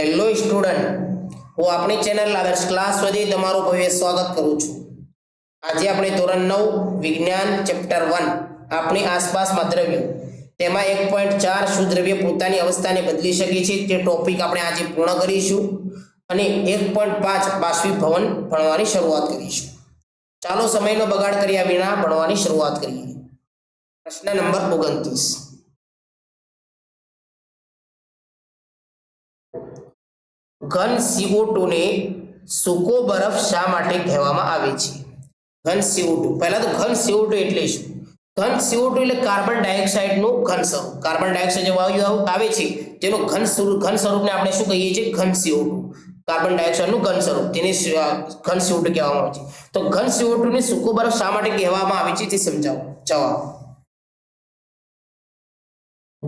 Hello student હું આપણી channel આદર્શ ક્લાસ વધી તમારું ભવ્ય સ્વાગત કરું છું. આજે આપણે ધોરણ નવ, વિજ્ઞાન ચેપ્ટર વન આપણી આસપાસમાં દ્રવ્ય. તેમાં એક પોઈન્ટ ચાર શું દ્રવ્ય પોતાની અવસ્થાને બદલી શકે છે તે ટોપિક આપણે આજે પૂર્ણ કરીશું. અને એક પોઈન્ટ પાંચ બાષ્પીભવન ભણવાની શરૂઆત કરીશું. ચાલો સમયનો બગાડ કર્યા વિના ભણવાની શરૂઆત કરીએ. પ્રશ્ન નંબર ઓગણત્રીસ. ઘન સીઓ ટુને સૂકો બરફ શા માટે કહેવામાં આવે છે? ઘન સીઓ ટુ પહેલાં તો ઘન CO2 એટલે શું? ઘન CO2 એટલે કાર્બન ડાયોક્સાઇડનું ઘન સ્વરૂપ. કાર્બન ડાયોક્સાઇડ જે વાયુ આવે છે. તેનું ઘન સ્વરૂપ, ઘન સ્વરૂપને આપણે શું કહીએ છીએ? ઘન CO2 કાર્બન ડાયોક્સાઇડનું ઘન સ્વરૂપ. તેને ઘન CO2 કહેવામાં આવે છે. તો ઘન CO2 ને સૂકો બરફ શા માટે કહેવામાં આવે છે? તે સમજાવો. જવાબ.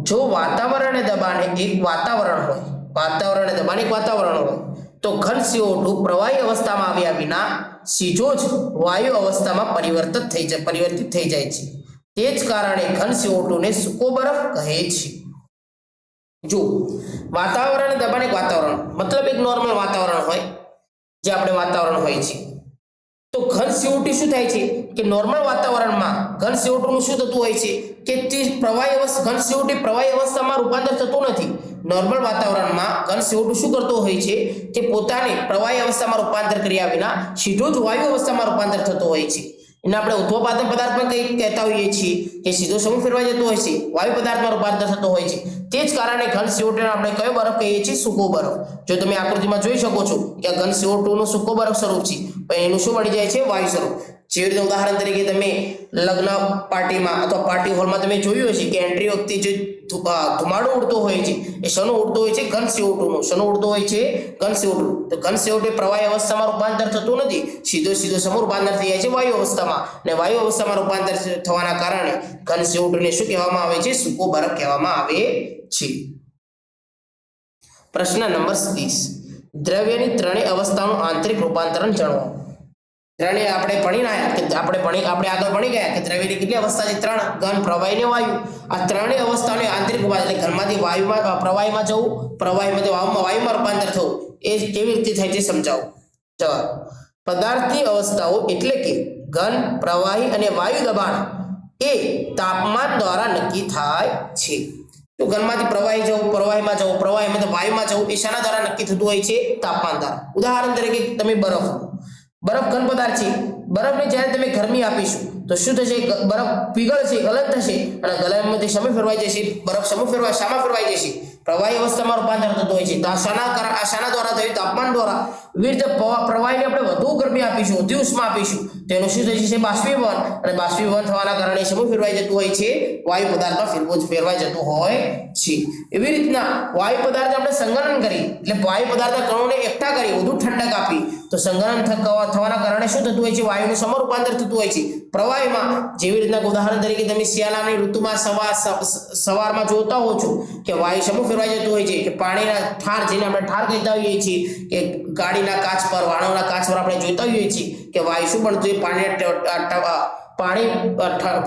જો વાતાવરણ દબાણે એક વાતાવરણ હોય વાતાવરણ દબાણ એક વાતાવરણ. હોય તો ઘન CO2 પ્રવાહી અવસ્થામાં આવ્યા વિના સીધો જ વાયુ અવસ્થામાં પરિવર્તિત થઈ જાય, પરિવર્તિત થઈ જાય છે. તે જ કારણે ઘન CO2 ને સૂકો બરફ કહે છે. જો, વાતાવરણ દબાણિક વાતાવરણ. મતલબ એક નોર્મલ વાતાવરણ હોય, જે આપણે વાતાવરણ હોય છે. તો ઘન સીઓટી શું થાય છે? કે નોર્મલ વાતાવરણમાં ઘન CO2 શું થતું હોય છે? કે તે પ્રવાહી અવસ્થા ઘન સીઓટી પ્રવાહી અવસ્થામાં રૂપાંતર થતું નથી. નોર્મલ વાતાવરણમાં ઘન સીઓટી શું કરતો હોય છે? કે પોતાને પ્રવાહી અવસ્થામાં રૂપાંતર કર્યા વિના સીધો જ વાયુ અવસ્થામાં રૂપાંતર થતો હોય છે. એને આપણે ઉત્વપાદન પદાર્થ પણ કઈ કહેતા હોઈએ છીએ કે સીધો સમૂહ ફેરવાઈ જતો હોય છે. વાયુ પદાર્થમાં રૂપાંતર થતો હોય છે. તે જ કારણે ઘન CO2 ને આપણે કયો બરફ કહીએ છીએ? સૂકો બરફ. જો તમે આકૃતિમાં જોઈ શકો છો કે આ ઘન CO2 નું સૂકો બરફ સ્વરૂપ છે પણ એનું શું બની જાય છે? વાયુ સ્વરૂપ. જેવી રીતે ઉદાહરણ તરીકે તમે લગ્ન પાર્ટીમાં અથવા પાર્ટી હોલમાં તમે જોયું હશે કે એન્ટ્રી વખતે જે ધુમાડો ઉડતો હોય છે, એ શનો ઉડતો હોય છે ઘન CO2 નો. શનો ઉડતો હોય છે ઘન CO2 તો ઘન CO2 પ્રવાહી અવસ્થામાં રૂપાંતર થતું નથી. સીધો સીધો સમૂહ રૂપાંતર થઈ જાય છે વાયુ અવસ્થામાં. અને વાયુ અવસ્થામાં રૂપાંતર થવાના કારણે ઘન CO2 ને શું કહેવામાં આવે છે? સૂકો બરફ કહેવામાં આવે છે પ્રશ્ન નંબર 30 દ્રવ્યની ત્રણેય અવસ્થાનું આંતરિક રૂપાંતરણ જણાવો ત્રણેય આપણે ભણી રહ્યા કે આપણે ભણી, આપણે આગળ ભણી ગયા કે દ્રવ્યની કેટલી અવસ્થા છે? ત્રણ ઘન પ્રવાહી ને વાયુ. આ ત્રણેય અવસ્થાને આંતરિક રૂપાંતર એટલે ઘનમાંથી વાયુમાં પ્રવાહીમાં જવું પ્રવાહીમાંથી વાયુમાં વાયુમાં રૂપાંતર થવું. એ કેવી રીતે થાય છે સમજાવો? જવાબ. પદાર્થની અવસ્થાઓ એટલે કે ઘન, પ્રવાહી અને વાયુ દબાણ એ તાપમાન દ્વારા નક્કી થાય છે. તો ઘનમાંથી પ્રવાહી જવું, પ્રવાહીમાં જવું પ્રવાહીમાંથી વાયુમાં જવું એ શાના દ્વારા નક્કી થતું હોય છે તાપમાન દ્વારા. ઉદાહરણ તરીકે તમે બરફ બરફ ઘન પદાર્થ છે. બરફને જ્યારે તમે ગરમી આપીશું, તો શું થશે? બરફ પીગળશે ગલન થશે અને ગલનમાંથી સમય ફેરવાઈ જશે, બરફ સમય ફેરવાય શામાં ફેરવાઈ જશે. પ્રવાહી અવસ્થામાં રૂપાંતર થતું હોય છે. તો આ શાના આ શાના દ્વારા થયું તાપમાન દ્વારા રીતે પ્રવાહીને આપણે વધુ ગરમી આપીશું વધુ ઉષ્મા આપીશું તેનું શું થઈ જશે બાષ્પીભવન. અને બાષ્પીભવન થવાના કારણે શું ફેરવાઈ જતું હોય છે. વાયુ પદાર્થમાં ફેરવો ફેરવાઈ જતું હોય છે. એવી રીતના વાયુ પદાર્થ આપણે સંગણન કરી, એટલે વાયુ પદાર્થના કણોને એકઠા કરી, વધુ ઠંડક આપી. તો સંગણન થવા- થવાના કારણે શું થતું હોય છે? વાયુનું સમરૂપાંતર થતું હોય છે. પ્રવાહીમાં જેવી રીતના ઉદાહરણ તરીકે તમે શિયાળાની ઋતુમાં સવાર સવારમાં જોતા હો છો કે વાયુ સમૂહ ફેરવાઈ જતું હોય છે કે પાણીના ઠાર જેને આપણે ઠાર કહેતા હોઈએ છીએ કે ગાડીના કાચ પર વાહનોના કાચ પર આપણે જોતા હોઈએ છીએ કે વાયુ શું હોય પાણી પાણી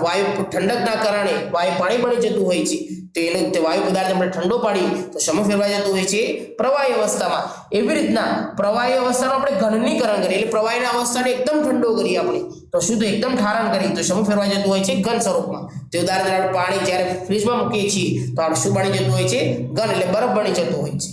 વાયુ ઠંડકના કારણે વાયુ પાણી બની જતું હોય છે. તો એને વાયુ પદાર્થ આપણે ઠંડો પાડી તો સમૂહ ફેરવાઈ જતું હોય છે પ્રવાહી અવસ્થામાં. એવી રીતના પ્રવાહી અવસ્થાનું આપણે ઘનનીકરણ કરીએ એટલે પ્રવાહીના અવસ્થાને એકદમ ઠંડો કરીએ આપણે. તો શું તો એકદમ ઠારણ કરી તો સમૂહ ફેરવાઈ જતું હોય છે ઘન સ્વરૂપમાં. તે ઉદાહરણ પાણી જ્યારે ફ્રીજમાં મૂકીએ છીએ તો આપણે શું બની જતું હોય છે? ઘન એટલે બરફ બની જતું હોય છે.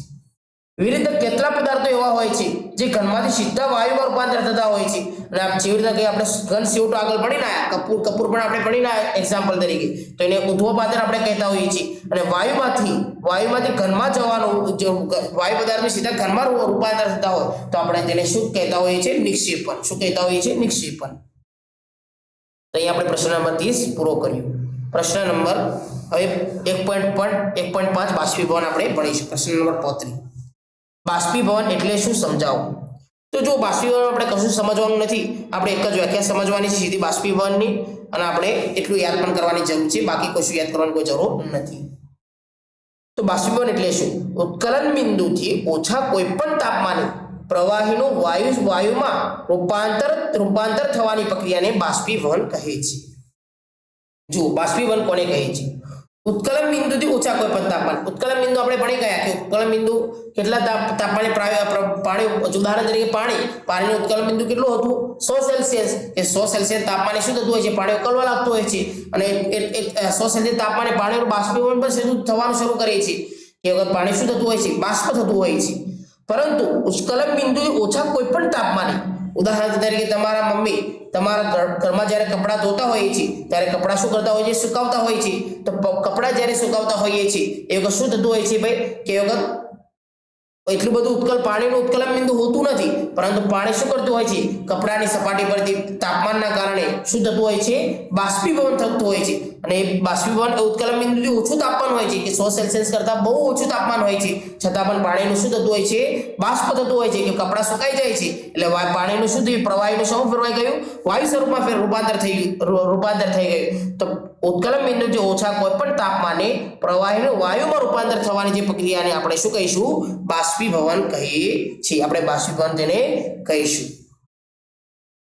વિવિધ કેટલા પદાર્થો એવા હોય છે? જે ઘનમાંથી સીધા વાયુમાં રૂપાંતર થતા હોય છે. અને આપ જેવી રીતે આપણે ઘન સીઓટો આગળ ભણીને આયા કપૂર કપૂર પણ આપણે ભણીને આયા એક્ઝામ્પલ તરીકે. તો એને ઉધ્વપાદન આપણે કહેતા હોઈએ છીએ. અને વાયુમાંથી વાયુમાંથી ઘનમાં જવાનું વાયુ પદાર્થની સીધા ઘનમાં રૂપાંતર થતા હોય, તો આપણે તેને શું કહેતા હોઈએ છીએ? નિક્ષેપણ. શું કહેતા હોઈએ છીએ? નિક્ષેપણ. તો અહીં આપણે પ્રશ્ન નંબર 30 પૂરો કર્યો. પ્રશ્ન નંબર, હવે એક પોઈન્ટ પણ એક પોઈન્ટ પાંચ બાષ્પીભવન આપણે ભણીશું. પ્રશ્ન નંબર પોત્રીસ. બાષ્પીભવન એટલે શું સમજાવો? તો જો બાષ્પીભવન આપણે કશું સમજવાનું નથી, આપણે એક જ વ્યાખ્યા સમજવાની છે સીધી બાષ્પીભવનની અને આપણે એટલું યાદ પણ કરવાની જરૂર છે, બાકી કશું યાદ કરવાની કોઈ જરૂર નથી. તો બાષ્પીભવન એટલે શું? ઉત્કલન બિંદુથી ઓછા કોઈ પણ તાપમાને પ્રવાહીનું વાયુ, વાયુમાં રૂપાંતર રૂપાંતર થવાની પ્રક્રિયાને બાષ્પીભવન કહે છે. જુઓ, બાષ્પીભવન કોને કહે છે? ઉત્કલન બિંદુથી ઓછા કોઈ પણ તાપમાન. ઉત્કલન બિંદુ આપણે ભણી ગયા કે ઉત્કલન બિંદુ કેટલા તાપ, તાપમાને પાણી ઉદાહરણ તરીકે પાણી. પાણીનું ઉત્કલન બિંદુ કેટલું હતું? સો સેલ્સિયસ. એ સો સેલ્સિયસ તાપમાને શું થતું હોય છે? પાણી ઉકળવા લાગતું હોય છે. અને સો સેલ્સિયસ તાપમાને પાણીનું બાષ્પીભવન પણ સીધું થવાનું શરૂ કરે છે એ વખત પાણી શું થતું હોય છે? બાષ્પ થતું હોય છે. પરંતુ ઉષ્કલન બિંદુએ ઓછા કોઈ પણ તાપમાને. ઉદાહરણ તરીકે તમારા મમ્મી તમારા ઘર- ઘરમાં જ્યારે કપડાં ધોતા હોઈએ છે ત્યારે કપડાં શું કરતા હોય છે સુકાવતા હોય છે તો કપડાં જ્યારે સુકાવતા હોઈએ છીએ, એ વખત શું થતું હોય છે ભાઈ? કે વખત એટલું બધું ઉત્કલ પાણીનું ઉત્કલન બિંદુ હોતું નથી. પરંતુ પાણી શું કરતું હોય છે? કપડાની સપાટી પરથી તાપમાનના કારણે શું થતું હોય છે, બાષ્પીભવન થતું હોય છે. અને એ બાષ્પીભવન ઉત્કલન બિંદુથી ઓછું તાપમાન હોય છે કે સો સેલ્સિયસ કરતાં બહુ ઓછું તાપમાન હોય છે. છતાં પણ પાણીનું શું થતું હોય છે? બાષ્પ થતું હોય છે કે કપડાં સુકાઈ જાય છે. એટલે પાણીનું શું થયું પ્રવાહીનું શું ફેરવાઈ ગયું? વાયુ સ્વરૂપમાં ફેર રૂપાંતર થઈ ગયું રૂપાંતર થઈ ગયું. તો ઉત્કલન જે ઓછા કોઈ પણ તાપમાને પ્રવાહીનું વાયુમાં રૂપાંતર થવાની જે પ્રક્રિયાને આપણે શું કહીશું? બાષ્પીભવન કહીએ છીએ. આપણે બાષ્પીભવન તેને કહીશું.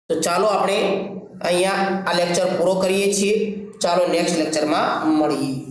તો ચાલો આપણે અહીંયા આ લેક્ચર પૂરો કરીએ છીએ. ચાલો નેક્સ્ટ લેક્ચરમાં મળીએ.